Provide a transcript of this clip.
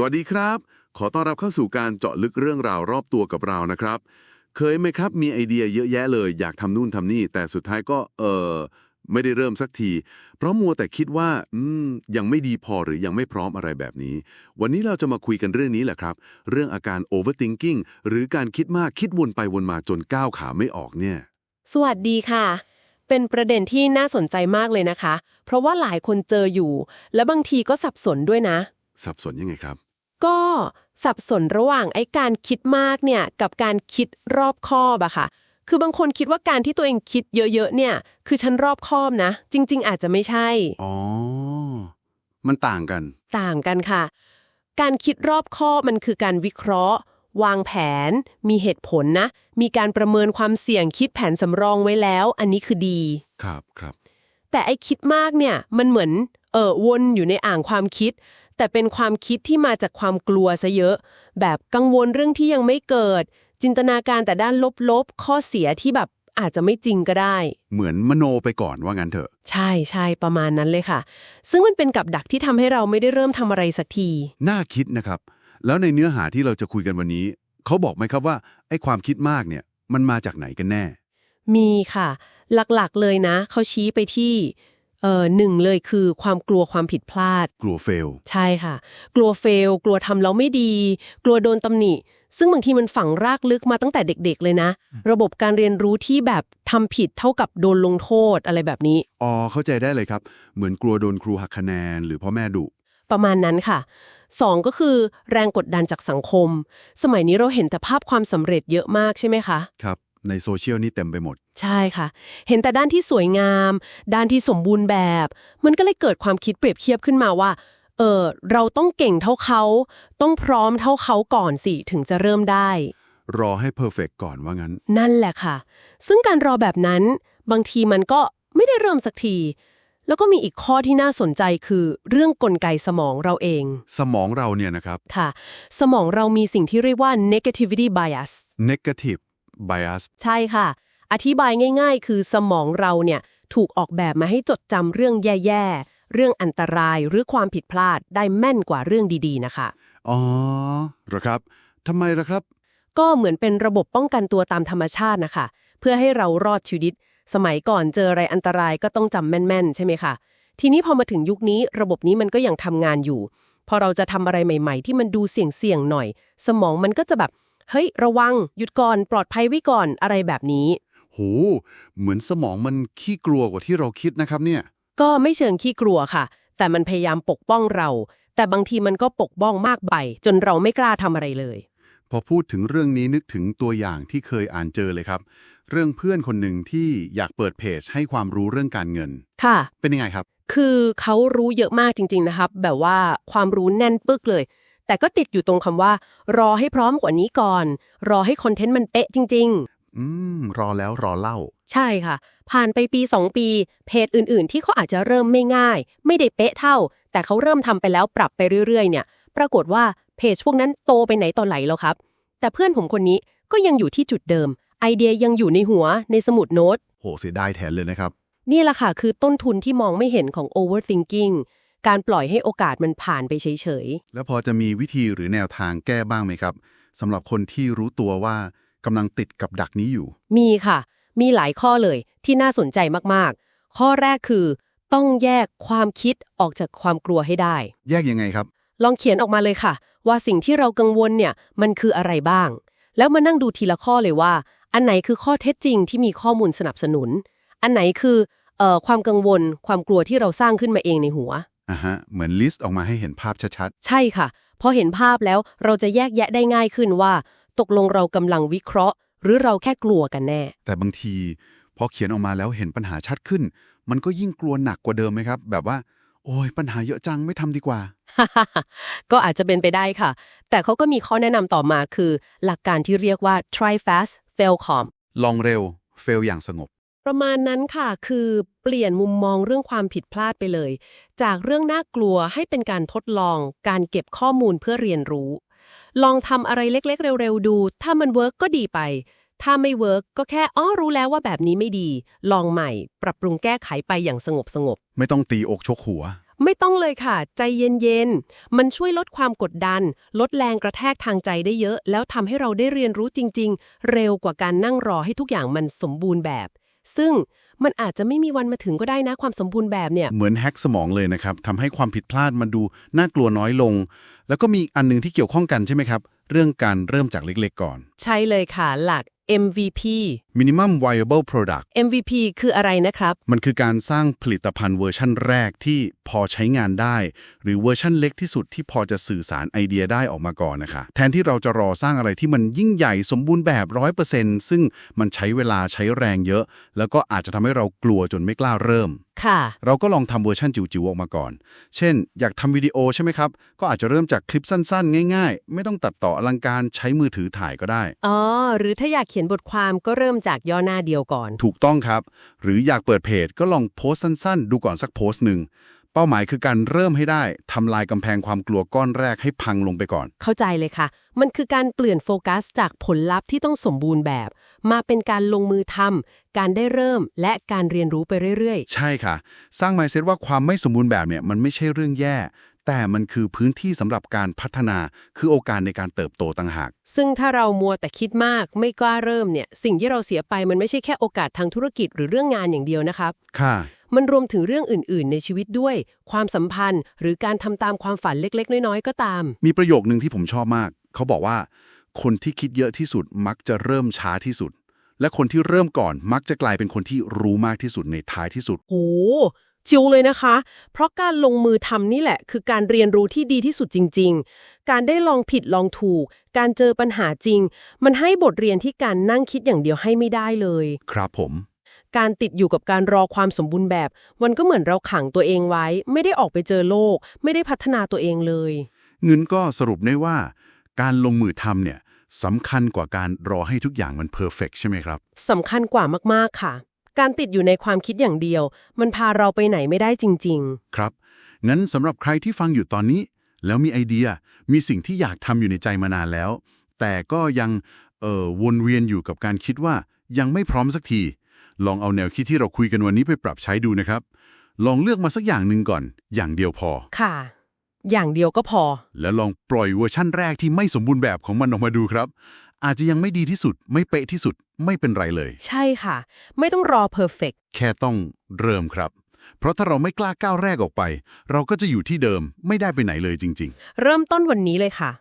สวัสดีครับ ขอต้อนรับเข้าสู่การเจาะลึกเรื่องราวรอบตัวกับเรานะครับ เคยไหมครับมีไอเดียเยอะแยะเลย อยากทำนู่นทำนี่ แต่สุดท้ายก็เออไม่ได้เริ่มสักที เพราะมัวแต่คิดว่าอืมยังไม่ดีพอหรือยังไม่พร้อมอะไรแบบนี้ วันนี้เราจะมาคุยกันเรื่องนี้แหละครับ เรื่องอาการ overthinking หรือการคิดมากคิดวนไปวนมาจนก้าวขาไม่ออกเนี่ย สวัสดีค่ะ เป็นประเด็นที่น่าสนใจมากเลยนะคะ เพราะว่าหลายคนเจออยู่ และบางทีก็สับสนด้วยนะ สับสนยังไงครับ ก็สับสนระหว่างไอ้การคิดมากเนี่ยกับการคิดรอบคอบอะค่ะ คือบางคนคิดว่าการที่ตัวเองคิดเยอะๆเนี่ย คือฉันรอบคอบนะ จริง ๆ อาจจะไม่ใช่ อ๋อ มันต่างกัน ต่างกันค่ะ การคิดรอบคอบมันคือการวิเคราะห์ วางแผน มีเหตุผลนะ มีการประเมินความเสี่ยงคิดแผนสำรองไว้แล้ว อันนี้คือดี ครับครับ แต่ไอ้คิดมากเนี่ยมันเหมือนเออวนอยู่ในอ่างความคิด แต่เป็นความคิดที่มาจากความกลัวซะเยอะ แบบกังวลเรื่องที่ยังไม่เกิด จินตนาการแต่ด้านลบๆ ข้อเสียที่แบบอาจจะไม่จริงก็ได้ เหมือนมโนไปก่อนว่างั้นเถอะ ใช่ใช่ประมาณนั้นเลยค่ะ ซึ่งมันเป็นกับดักที่ทำให้เราไม่ได้เริ่มทำอะไรสักที น่าคิดนะครับ แล้วในเนื้อหาที่เราจะคุยกันวันนี้ เขาบอกไหมครับว่าไอ้ความคิดมากเนี่ยมันมาจากไหนกันแน่ มีค่ะ หลักๆเลยนะ เขาชี้ไปที่ เออหนึ่งเลยคือความกลัวความผิดพลาด กลัวเฟล ใช่ค่ะ กลัวเฟล กลัวทำแล้วไม่ดี กลัวโดนตำหนิ ซึ่งบางทีมันฝังรากลึกมาตั้งแต่เด็ก ๆ เลยนะ ระบบการเรียนรู้ที่แบบทำผิดเท่ากับโดนลงโทษอะไรแบบนี้ อ๋อ เข้าใจได้เลยครับ เหมือนกลัวโดนครูหักคะแนน หรือพ่อแม่ดุ ประมาณนั้นค่ะสองก็คือแรงกดดันจากสังคม สมัยนี้เราเห็นแต่ภาพความสำเร็จเยอะมากใช่ไหมคะ ครับ ในโซเชียลนี่เต็มไปหมด ใช่ค่ะ เห็นแต่ด้านที่สวยงาม ด้านที่สมบูรณ์แบบ มันก็เลยเกิดความคิดเปรียบเทียบขึ้นมาว่า เออเราต้องเก่งเท่าเขา ต้องพร้อมเท่าเขาก่อนสิถึงจะเริ่มได้ รอให้เพอร์เฟกก่อนว่างั้น นั่นแหละค่ะ ซึ่งการรอแบบนั้น บางทีมันก็ไม่ได้เริ่มสักที แล้วก็มีอีกข้อที่น่าสนใจคือ เรื่องกลไกสมองเราเอง สมองเราเนี่ยนะครับ ค่ะ สมองเรามีสิ่งที่เรียกว่า negativity bias negative bias ใช่ค่ะ อธิบายง่าย ๆ คือสมองเราเนี่ยถูกออกแบบมาให้จดจำเรื่องแย่ ๆ เรื่องอันตรายหรือความผิดพลาดได้แม่นกว่าเรื่องดีๆ นะคะ อ๋อเหรอครับทำไมล่ะครับ ก็เหมือนเป็นระบบป้องกันตัวตามธรรมชาตินะคะ เพื่อให้เรารอดชีวิต สมัยก่อนเจออะไรอันตรายก็ต้องจำแม่นๆ ใช่ไหมคะทีนี้พอมาถึงยุคนี้ระบบนี้มันก็ยังทำงานอยู่ พอเราจะทำอะไรใหม่ ๆ ที่มันดูเสี่ยงๆหน่อย สมองมันก็จะแบบ เฮ้ย ระวัง หยุดก่อน ปลอดภัยไว้ก่อนอะไรแบบนี้ โห เหมือนสมองมันขี้กลัวกว่าที่เราคิดนะครับเนี่ย ก็ไม่เชิงขี้กลัวค่ะ แต่มันพยายามปกป้องเรา แต่บางทีมันก็ปกป้องมากไปจนเราไม่กล้าทำอะไรเลย พอพูดถึงเรื่องนี้นึกถึงตัวอย่างที่เคยอ่านเจอเลยครับ เรื่องเพื่อนคนหนึ่งที่อยากเปิดเพจให้ความรู้เรื่องการเงิน ค่ะ เป็นยังไงครับ คือเขารู้เยอะมากจริง ๆ นะครับ แบบว่าความรู้แน่นปึกเลย แต่ก็ติดอยู่ตรงคำว่า รอให้พร้อมกว่านี้ก่อน รอให้คอนเทนต์มันเป๊ะจริงอืม รอแล้วรอเล่าๆใช่ค่ะ ผ่านไปปี 2 ปี เพจอื่น ๆ ที่เขาอาจจะเริ่มไม่ง่าย ไม่ได้เป๊ะเท่า แต่เขาเริ่มทำไปแล้วปรับไปเรื่อย ๆ เนี่ย ปรากฏว่าเพจพวกนั้นโตไปไหนตอนไหนแล้วครับ แต่เพื่อนผมคนนี้ก็ยังอยู่ที่จุดเดิม ไอเดียยังอยู่ในหัวในสมุดโน้ตโหเสียดายแทนเลยนะครับ นี่แหละค่ะคือต้นทุนที่มองไม่เห็นของ overthinking การปล่อยให้โอกาสมันผ่านไปเฉยแล้วพอจะมีวิธีหรือแนวทางแก้บ้างไหมครับสำหรับคนที่รู้ตัวว่ากำลังติดกับดักนี้อยู่ๆมีค่ะ มีหลายข้อเลยที่น่าสนใจมากๆ ข้อแรกคือ ต้องแยกความคิดออกจากความกลัวให้ได้ แยกยังไงครับ ลองเขียนออกมาเลยค่ะ ว่าสิ่งที่เรากังวลเนี่ยมันคืออะไรบ้าง แล้วมานั่งดูทีละข้อเลยว่า อันไหนคือข้อเท็จจริงที่มีข้อมูลสนับสนุน อันไหนคือเอ่อความกังวล ความกลัวที่เราสร้างขึ้นมาเองในหัว อะฮะเหมือนลิสต์ออกมาให้เห็นภาพชัดใช่ค่ะ พอเห็นภาพแล้วเราจะแยกแยะได้ง่ายขึ้นว่า ตกลงเรากำลังวิเคราะห์ หรือเราแค่กลัวกันแน่ ๆ แต่บางทีพอเขียนออกมาแล้วเห็นปัญหาชัดขึ้น มันก็ยิ่งกลัวหนักกว่าเดิมไหมครับ แบบว่า โอ้ยปัญหาเยอะจังไม่ทำดีกว่า ก็อาจจะเป็นไปได้ค่ะ แต่เขาก็มีข้อแนะนำต่อมาคือ หลักการที่เรียกว่า try fast fail calm ลองเร็ว เฟลอย่างสงบ ประมาณนั้นค่ะคือเปลี่ยนมุมมองเรื่องความผิดพลาดไปเลย จากเรื่องน่ากลัวให้เป็นการทดลอง การเก็บข้อมูลเพื่อเรียนรู้ ลองทำอะไรเล็กๆ เร็วๆ ดู ถ้ามันเวิร์กก็ดีไป ถ้าไม่เวิร์กก็แค่อ้อรู้แล้วว่าแบบนี้ไม่ดี ลองใหม่ ปรับปรุงแก้ไขไปอย่างสงบสงบไม่ต้องตีอกชกหัวไม่ต้องเลยค่ะ ใจเย็นๆ มันช่วยลดความกดดัน ลดแรงกระแทกทางใจได้เยอะ แล้วทำให้เราได้เรียนรู้จริง ๆ เร็วกว่าการนั่งรอให้ทุกอย่างมันสมบูรณ์แบบ ซึ่งมันอาจจะไม่มีวันมาถึงก็ได้นะความสมบูรณ์แบบเนี่ย เหมือนแฮ็กสมองเลยนะครับทำให้ความผิดพลาดมันดูน่ากลัวน้อยลง แล้วก็มีอีกอันหนึงที่เกี่ยวข้องกันใช่ไหมครับ เรื่องการเริ่มจากเล็กๆก่อน ใช่เลยค่ะหลัก MVP minimum viable product MVP คืออะไรนะครับ มันคือการสร้างผลิตภัณฑ์เวอร์ชั่นแรกที่พอใช้งานได้ หรือเวอร์ชั่นเล็กที่สุดที่พอจะสื่อสารไอเดียได้ออกมาก่อนนะคะ แทนที่เราจะรอสร้างอะไรที่มันยิ่งใหญ่สมบูรณ์แบบ 100%ซึ่งมันใช้เวลาใช้แรงเยอะ แล้วก็อาจจะทำให้เรากลัวจนไม่กล้าเริ่ม ค่ะ เราก็ลองทำเวอร์ชันจิ๋วๆออกมาก่อน เช่น อยากทำวิดีโอใช่ไหมครับ ก็อาจจะเริ่มจากคลิปสั้นๆ ง่ายๆ ไม่ต้องตัดต่ออลังการใช้มือถือถ่ายก็ได้ อ๋อ หรือถ้าอยากเขียนบทความก็เริ่มจากย่อหน้าเดียวก่อน ถูกต้องครับ หรืออยากเปิดเพจก็ลองโพสต์สั้นๆ ดูก่อนสักโพสต์หนึ่ง เป้าหมายคือการเริ่มให้ได้ทำลายกำแพงความกลัวก้อนแรกให้พังลงไปก่อน เข้าใจเลยค่ะ มันคือการเปลี่ยนโฟกัสจากผลลัพธ์ที่ต้องสมบูรณ์แบบ มาเป็นการลงมือทำการได้เริ่มและการเรียนรู้ไปเรื่อยใช่ค่ะ สร้าง mindset ว่าความไม่สมบูรณ์แบบเนี่ยมันไม่ใช่เรื่องแย่ แต่มันคือพื้นที่สำหรับการพัฒนา คือโอกาสในการเติบโตต่างหากๆซึ่งถ้าเรามัวแต่คิดมากไม่กล้าเริ่มเนี่ยสิ่งที่เราเสียไปมันไม่ใช่แค่โอกาสทางธุรกิจหรือเรื่องงานอย่างเดียวนะครับ ค่ะ มันรวมถึงเรื่องอื่น ๆ ในชีวิตด้วย ความสัมพันธ์ หรือการทำตามความฝันเล็ก ๆ น้อย ๆ ก็ตาม มีประโยคนึงที่ผมชอบมาก เขาบอกว่า คนที่คิดเยอะที่สุดมักจะเริ่มช้าที่สุด และคนที่เริ่มก่อนมักจะกลายเป็นคนที่รู้มากที่สุดในท้ายที่สุดโหจิวเลยนะคะ เพราะการลงมือทำนี่แหละ คือการเรียนรู้ที่ดีที่สุดจริง ๆ การได้ลองผิดลองถูก การเจอปัญหาจริง มันให้บทเรียนที่การนั่งคิดอย่างเดียวให้ไม่ได้เลย ครับผม การติดอยู่กับการรอความสมบูรณ์แบบ มันก็เหมือนเราขังตัวเองไว้ ไม่ได้ออกไปเจอโลก ไม่ได้พัฒนาตัวเองเลยเงินก็สรุปได้ว่า การลงมือทำเนี่ยสำคัญกว่าการรอให้ทุกอย่างมันเพอร์เฟกใช่ไหมครับสำคัญกว่ามากๆค่ะ การติดอยู่ในความคิดอย่างเดียว มันพาเราไปไหนไม่ได้จริง ๆ ครับงั้นสำหรับใครที่ฟังอยู่ตอนนี้ แล้วมีไอเดียมีสิ่งที่อยากทำอยู่ในใจมานานแล้ว แต่ก็ยังเอ่อวนเวียนอยู่กับการคิดว่ายังไม่พร้อมสักที ลองเอาแนวคิดที่เราคุยกันวันนี้ไปปรับใช้ดูนะครับ ลองเลือกมาสักอย่างหนึ่งก่อน อย่างเดียวพอ ค่ะ อย่างเดียวก็พอ แล้วลองปล่อยเวอร์ชั่นแรกที่ไม่สมบูรณ์แบบของมันออกมาดูครับ อาจจะยังไม่ดีที่สุด ไม่เป๊ะที่สุด ไม่เป็นไรเลย ใช่ค่ะ ไม่ต้องรอเพอร์เฟกแค่ต้องเริ่มครับ เพราะถ้าเราไม่กล้าก้าวแรกออกไป เราก็จะอยู่ที่เดิมไม่ได้ไปไหนเลยจริง ๆ เริ่มต้นวันนี้เลยค่ะ